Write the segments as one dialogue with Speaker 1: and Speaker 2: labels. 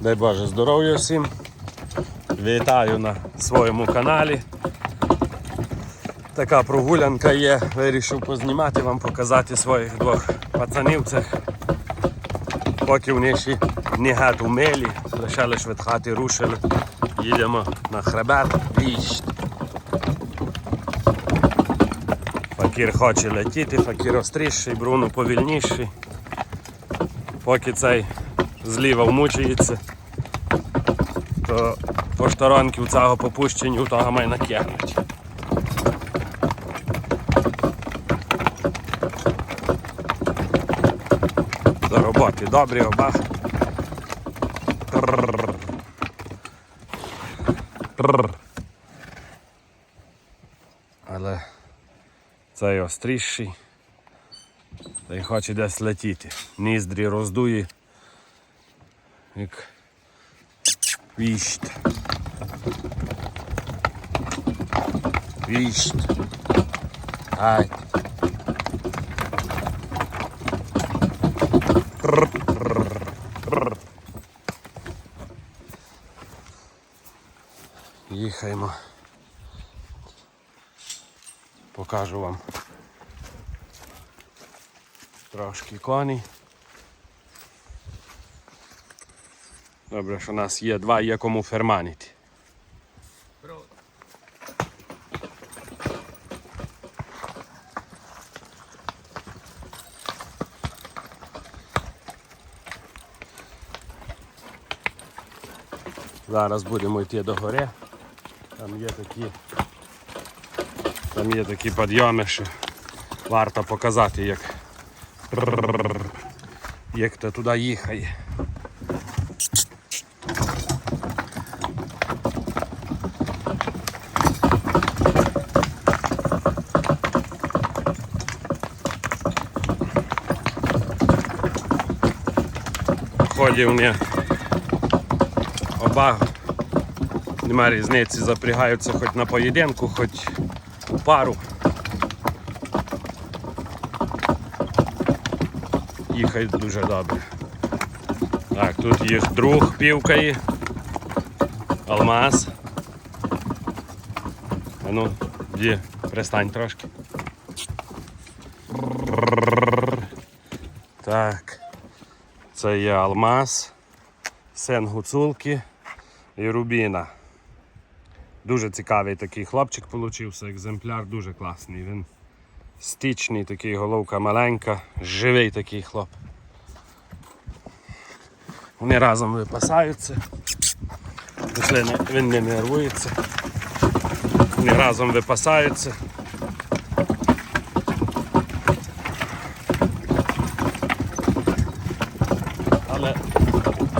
Speaker 1: Дай Боже здоров'я всім. Вітаю на своєму каналі. Така прогулянка є. Вирішив познімати вам, показати своїх двох пацанів цих. Поки вони ще не геть умелі, лише лише від хати рушили. Їдемо на хребет. Віщ. Факір хоче летіти, факір остріший, Бруно повільніший. Поки цей зліва вмучується, то поштаронки у цього попущення у того має накинуть. До роботи добрі оба. Але цей остріший. Та й хоче десь летіти. Ніздрі роздує. Як віщт. Віщт. Ай. Їхаємо. Покажу вам трошки коней. Добре, що у нас є два, є кому ферманити. Зараз будемо йти до гори. Там є такі, там є такі підйоми, що варто показати, як, як то туди їхає. Ході вони оба нема різниці, запрягаються хоч на поєдинку, хоч у пару. Їхають дуже добре. Так, тут їх друг півкає. Алмаз. А ну, де, пристань трошки. Так. Це є алмаз, син гуцулки і рубіна. Дуже цікавий такий хлопчик получився, екземпляр дуже класний. Він стічний, такий головка маленька, живий такий хлоп. Вони разом випасаються. Він не нервується. Вони разом випасаються.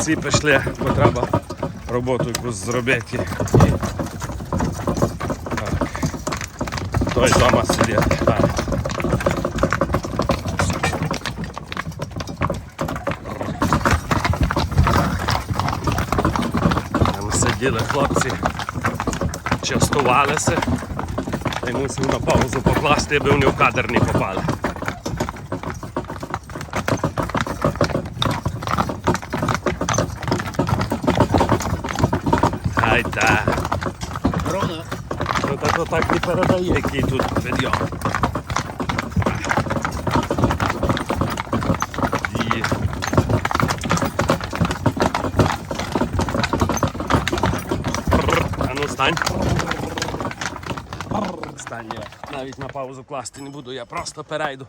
Speaker 1: ці пішли, бо треба роботу якусь зробити. І... Так. Той вдома сидить. Так. Там сиділи хлопці, частувалися. Та й мусив на паузу покласти, аби вони в кадр не попали. Ай та.
Speaker 2: Ровно.
Speaker 1: Ну так не передає, який тут підйом. Стань. Стань, я навіть на паузу класти не буду, я просто перейду.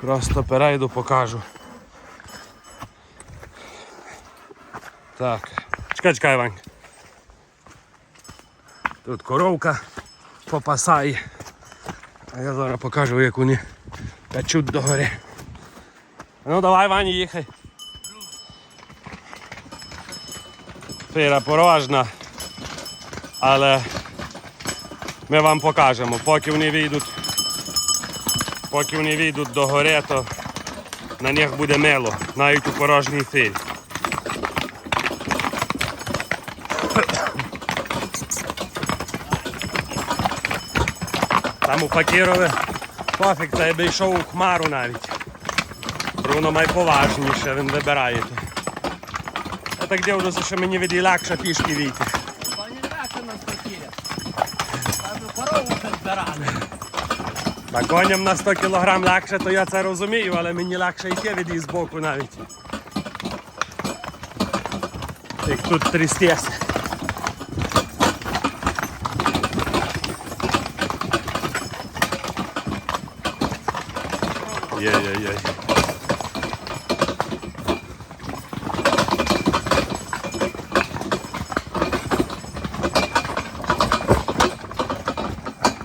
Speaker 1: Просто перейду, покажу. Так. Чекай, чекай, Вань. Тут коровка попасає. А я зараз покажу, як вони печуть до гори. Ну давай, Ваня, їхай. Фіра порожна. Але ми вам покажемо, поки вони вийдуть, поки вони вийдуть до гори, то на них буде мило, навіть у порожній фірі. Там у Факірове Пофіг, це я би йшов у хмару навіть. Бо Воно найповажніше, він вибирає. Я так дивлюся, що мені від легше пішки війти. Та коням на 100 кг легше, то я це розумію, але мені легше йти від її збоку навіть. Як тут трістеся. Є-є-є.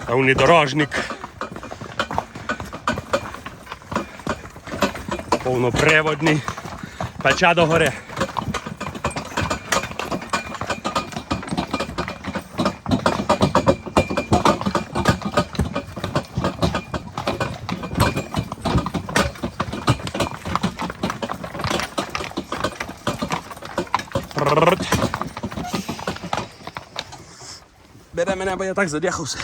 Speaker 1: Та унідорожник. Повноприводний. Печа до гори. Пррррт. Бере мене, бо я так задяхався.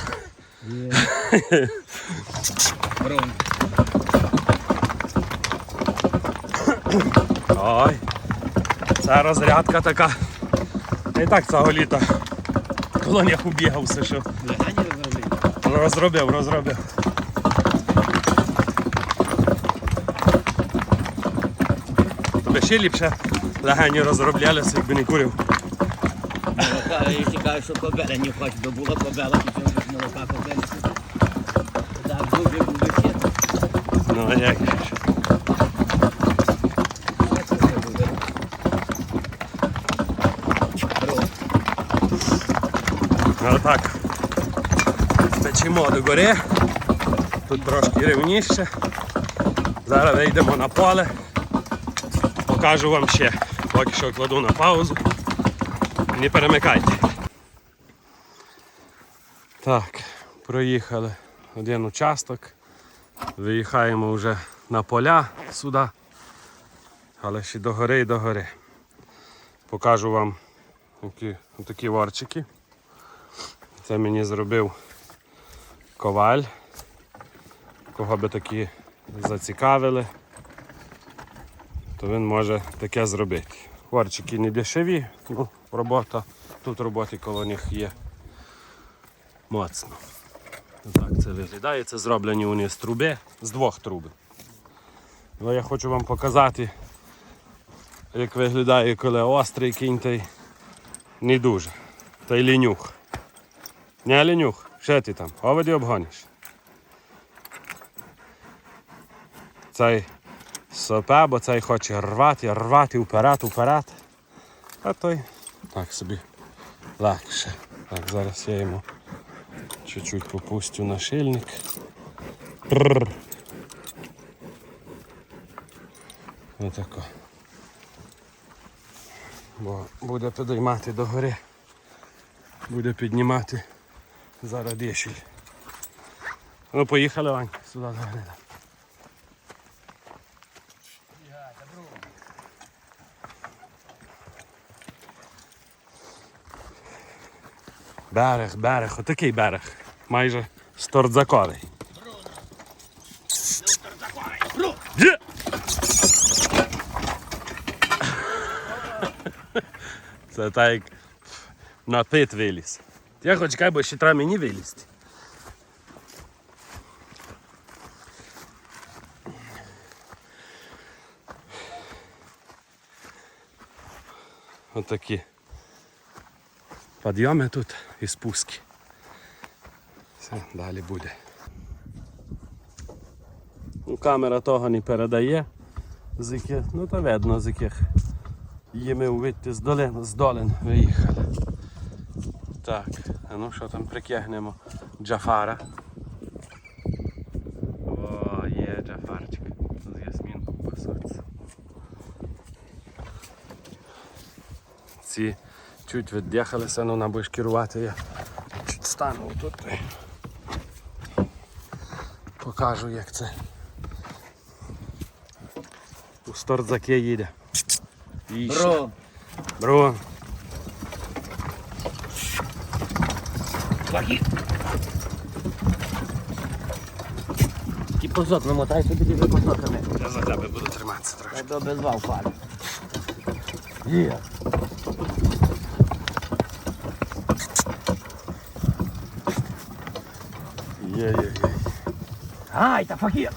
Speaker 2: Брон.
Speaker 1: Ой, ця розрядка така. І так цього літа колоніях убігався, що розробив, розробив. Тобі ще ліпше легені розроблялися, якби не курив.
Speaker 2: Якщо що кобеля не хоче, би була кобела, і чому ж молока кобелі. Так, дуже буде ще.
Speaker 1: Ну а як? Ну так. Печемо до гори. Тут трошки рівніше. Зараз вийдемо на поле. Покажу вам ще. Поки що кладу на паузу. Не перемикайте. Так, проїхали один участок. Виїхаємо вже на поля сюди. Але ще до гори і до гори. Покажу вам такі, такі ворчики. Це мені зробив коваль. Кого би такі зацікавили, то він може таке зробити. Ворчики не дешеві, ну, робота, тут роботи коло них є моцно. Так це виглядає. Це зроблені вони з труби, з двох труб. Ну, я хочу вам показати, як виглядає, коли острий кінь та й не дуже. Та й лінюх. Не лінюх, що ти там? Оводі обгониш. Цей сопе, бо цей хоче рвати, рвати вперед, вперед. А той так собі легше. Так, зараз я йому чуть-чуть попустю на шильник. Прррр. Отако. Бо буде підіймати до гори. Буде піднімати зараз дешіль. Ну поїхали, Вань, сюди заглянемо. Берег, берег, отакий берег. Майже стордзаковий. Це так як на пит виліз. Я хоч чекай, бо ще треба мені вилізти. Отакі підйоми тут і спуски. Все, далі буде. Ну, камера того не передає, з яких, ну то видно, з яких їми вийти з долин, з долин виїхали. Так, а ну що там притягнемо Джафара. О, є Джафарчик. З Ясмінку пасуться. Ці чуть віддихалися, ну на будеш керувати я чуть стану тут. Покажу як це. У стордзаке їде. І
Speaker 2: Брон.
Speaker 1: Бро.
Speaker 2: Ваги. Кусок намотай собі дуже кусоками.
Speaker 1: Я за тебе буду триматися трохи.
Speaker 2: Я без два впаду. Є.
Speaker 1: Є, є, є.
Speaker 2: Ай, та факір.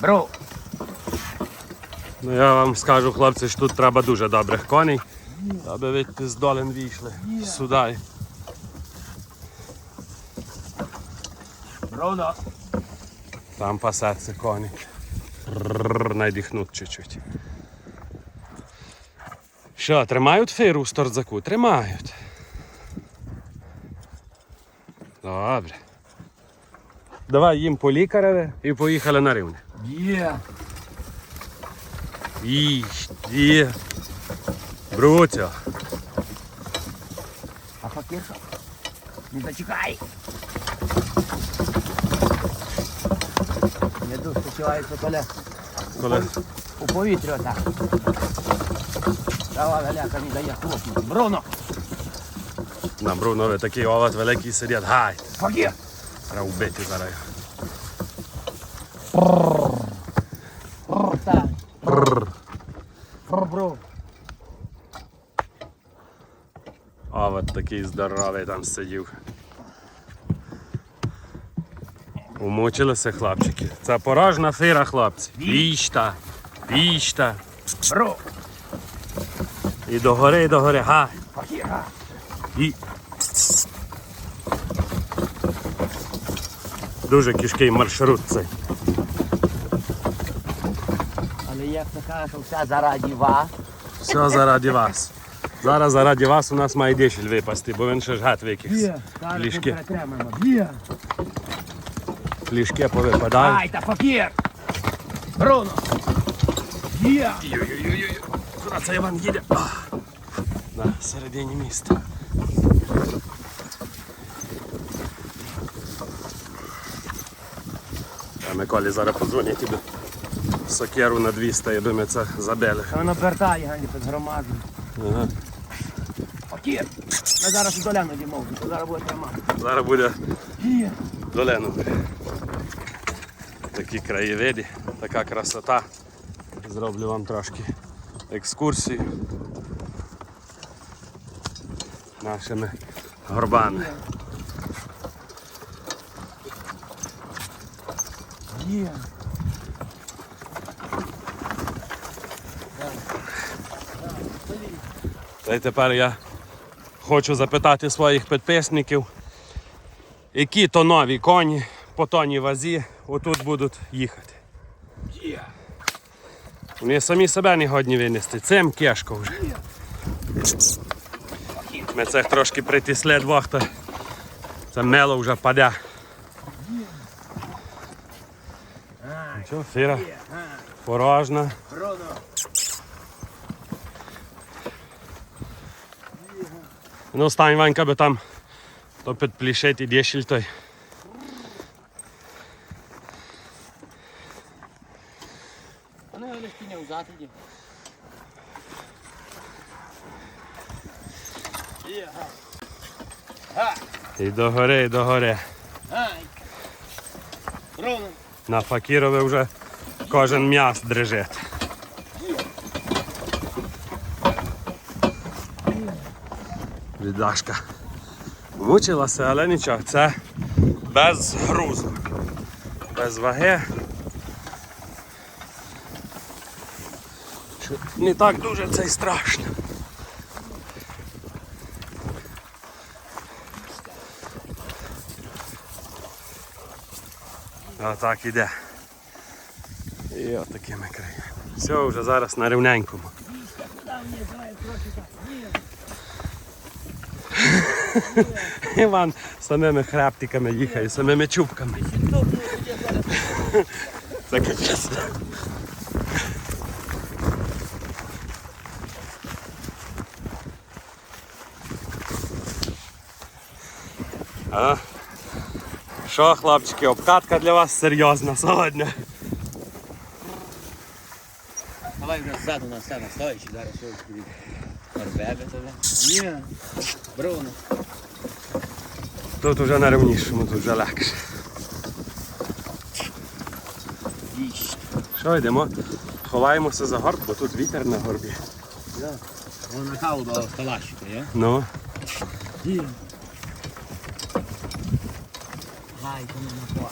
Speaker 2: Бро,
Speaker 1: Ну я вам скажу, хлопці, що тут треба дуже добрих коней, аби ви з долин вийшли сюди.
Speaker 2: Бруно.
Speaker 1: Там пасеться коні. Рррр, Надихнуть чуть-чуть. Що, тримають фиру в сторзаку? Тримають. Добре. Давай їм по лікареве і поїхали на рівне.
Speaker 2: Є.
Speaker 1: Є. Бруця.
Speaker 2: А факір? Не зачекай. Не дуже спочивається коли
Speaker 1: Коли...
Speaker 2: у повітрі отак. Трава галяка не дає хлопнути. Бруно.
Speaker 1: На Брунові такий овод великий сидять. Гай.
Speaker 2: Факір.
Speaker 1: Треба вбити зараз.
Speaker 2: Бро.
Speaker 1: Овод такий здоровий там сидів. Умучилися хлопчики. Це порожна фира, хлопці. Вічта, вічта.
Speaker 2: Бро.
Speaker 1: І догори, і догори. Гай.
Speaker 2: Факір.
Speaker 1: І. Дуже кішкий маршрут цей.
Speaker 2: Але як кажеш, що все заради вас.
Speaker 1: Все заради вас. Зараз заради вас у нас має дешель випасти, бо він ще ж гад викився. Ліжки.
Speaker 2: Є.
Speaker 1: Ліжки повипадають.
Speaker 2: Ай, та факір. Бруно. Є.
Speaker 1: Куди це Іван їде? На середині міста. А Миколі зараз подзвонять іду. Сокеру на 200, я думаю, це забили.
Speaker 2: А Воно вертає, гані під громаду.
Speaker 1: Ага.
Speaker 2: Факір. Ми зараз у доляну дімов, зараз буде тримати.
Speaker 1: Зараз буде
Speaker 2: Є.
Speaker 1: долену. Такі краєвиди, така красота. Зроблю вам трошки екскурсію нашими горбами.
Speaker 2: Є.
Speaker 1: Та й тепер я хочу запитати своїх підписників, які то нові коні по тонній вазі отут будуть їхати. Вони самі себе не годні винести. Цим кешко вже. Ми цих трошки притисли двох, то це мело вже паде. Що, фіра
Speaker 2: є. А,
Speaker 1: порожна. Ну, стань Ванька, би там то підплішить і дешіль той.
Speaker 2: Вони лиш кіня у затиді. Є. га. Га.
Speaker 1: І догори, і догори. На факірові вже кожен м'яс дрижить. Віддашка. Мучилася, але нічого, це без грузу, без ваги. Не так дуже це й страшно. Отак іде. І отакими краями. Все, вже зараз на рівненькому. Іван самими хребтиками їхає, самими чубками. Це капець. А? Що, хлопчики, обкатка для вас серйозна сьогодні.
Speaker 2: Давай вже ззаду на себе стоячи, зараз тобі Орбебе тебе. Є. Бруно.
Speaker 1: Тут вже на рівнішому, тут вже легше. Що йдемо? Ховаємося за горб, бо тут вітер на горбі.
Speaker 2: Вона каву до калашика, є?
Speaker 1: Ну,
Speaker 2: Є. Гай, то не на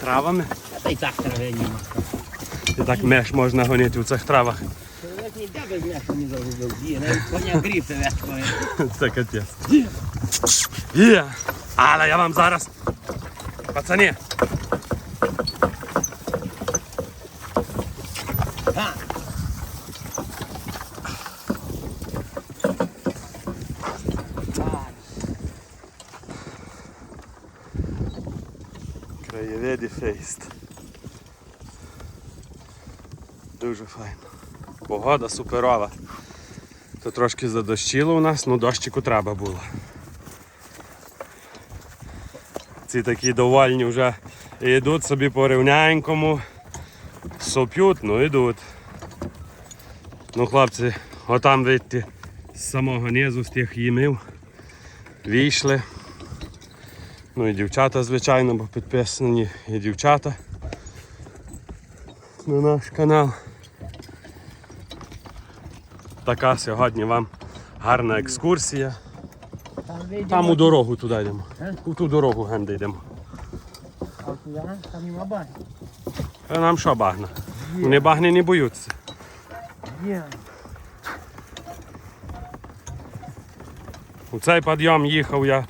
Speaker 1: травами.
Speaker 2: Та й так трави нема.
Speaker 1: І так меш можна гонити у цих травах.
Speaker 2: Чоловік ніде без м'яса не загубив. Є, навіть коня гріб тебе твоє.
Speaker 1: Це капець. Є. Але я вам зараз. Пацані,
Speaker 2: Га.
Speaker 1: Краєвиді фейст. Дуже файно. Погода суперова. То трошки задощило у нас, ну дощику треба було. Ці такі довольні вже йдуть собі по рівненькому, соп'ють, ну йдуть. Ну, хлопці, отам видите, з самого низу з тих їмів вийшли. Ну і дівчата, звичайно, бо підписані і дівчата на наш канал. Така сьогодні вам гарна екскурсія.
Speaker 2: Там
Speaker 1: у дорогу туди йдемо.
Speaker 2: Е?
Speaker 1: У ту дорогу генди йдемо.
Speaker 2: А там нема бані.
Speaker 1: А нам що багна? Вони багни не боються.
Speaker 2: Є.
Speaker 1: У цей підйом їхав я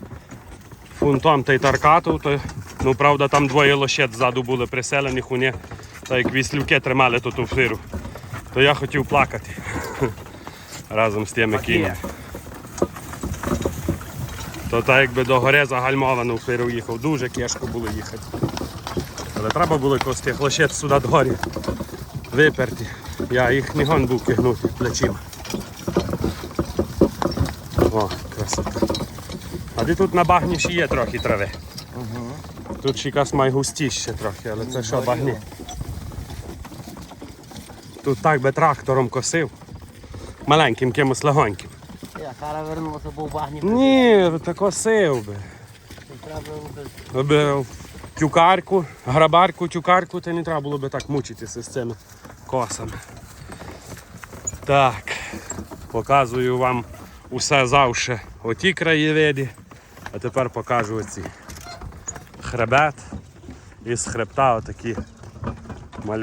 Speaker 1: фунтом та й таркату, то, ну правда там двоє лошет ззаду були приселених у не, та як віслюки тримали тут у фиру. То я хотів плакати разом з тими кіньми. То так якби до гори загальмовано в фиру їхав, дуже кешко було їхати. Але треба було якось тих лошет сюди до горі виперти. Я їх не гон був кигнути плечима. О, красота. А тут на багні ще є трохи трави. Тут ще якась має трохи, але це що багні. Тут так би трактором косив. Маленьким кимось легоньким.
Speaker 2: Я зараз вернувся, був багні.
Speaker 1: Ні, та косив би.
Speaker 2: Треба
Speaker 1: тюкарку, грабарку, тюкарку, то не треба було би так мучитися з цими косами. Так, показую вам усе завше оті краєвиди, а тепер покажу оці. Хребет і з хребта отакі